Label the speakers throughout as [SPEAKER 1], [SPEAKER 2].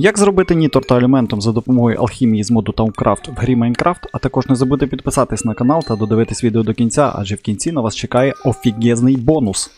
[SPEAKER 1] Як зробити нітор та елементом за допомогою алхімії з моду Towncraft в грі Minecraft, а також не забудьте підписатись на канал та додивитись відео до кінця, адже в кінці на вас чекає офігезний бонус.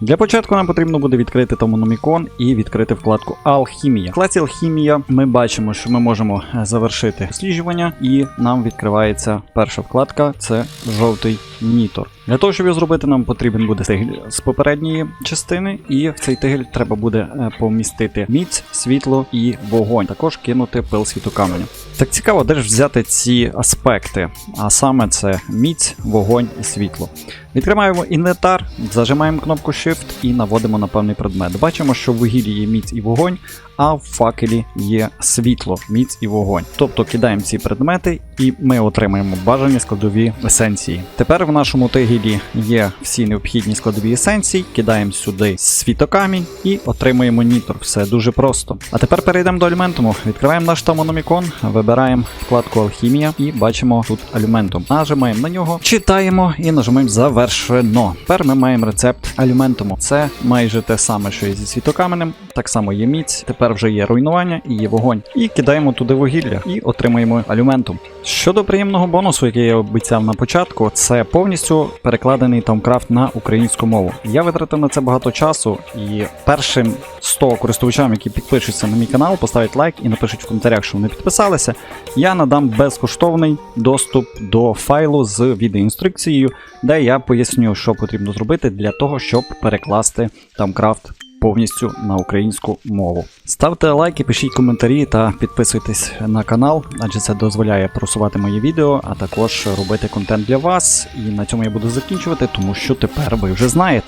[SPEAKER 1] Для початку нам потрібно буде відкрити Томономікон і відкрити вкладку Алхімія. В вкладці Алхімія ми бачимо, що ми можемо е, завершити досліджування, і нам відкривається перша вкладка це жовтий нітор. Для того, щоб його зробити, нам потрібен буде тигель з попередньої частини, і в цей тигель треба буде е, помістити міць, світло і вогонь. Також кинути пил світокаменю. Так цікаво, де ж взяти ці аспекти, а саме це міць, вогонь і світло. Відкриваємо інвентар, зажимаємо кнопку Shift і наводимо на певний предмет. Бачимо, що в вугіллі є міць і вогонь, а в факелі є світло, міць і вогонь. Тобто кидаємо ці предмети і ми отримаємо бажані складові есенції. Тепер в нашому тигелі є всі необхідні складові есенції, кидаємо сюди світокамінь і отримуємо нітор. Все дуже просто. А тепер перейдемо до алюментуму. Відкриваємо наш томономікон, вибираємо вкладку Алхімія і бачимо тут алюментум. Нажимаємо на нього, читаємо і нажимаємо завершено. Тепер ми маємо рецепт алюментуму. Це майже те саме, що і зі світокаменем. Так само є міць. Тепер вже є руйнування і є вогонь. І кидаємо туди вугілля і отримуємо алюментум. Щодо приємного бонусу, який я обіцяв на початку, це повністю перекладений Томкрафт на українську мову. Я витратив на це багато часу, і першим 100 користувачам, які підпишуться на мій канал, поставлять лайк і напишуть в коментарях, що вони підписалися. Я надам безкоштовний доступ до файлу з відеоінструкцією, де я поясню, що потрібно зробити для того, щоб перекласти Томкрафт повністю на українську мову. Ставте лайки, пишіть коментарі та підписуйтесь на канал, адже це дозволяє просувати мої відео, а також робити контент для вас. І на цьому я буду закінчувати, тому що тепер ви вже знаєте.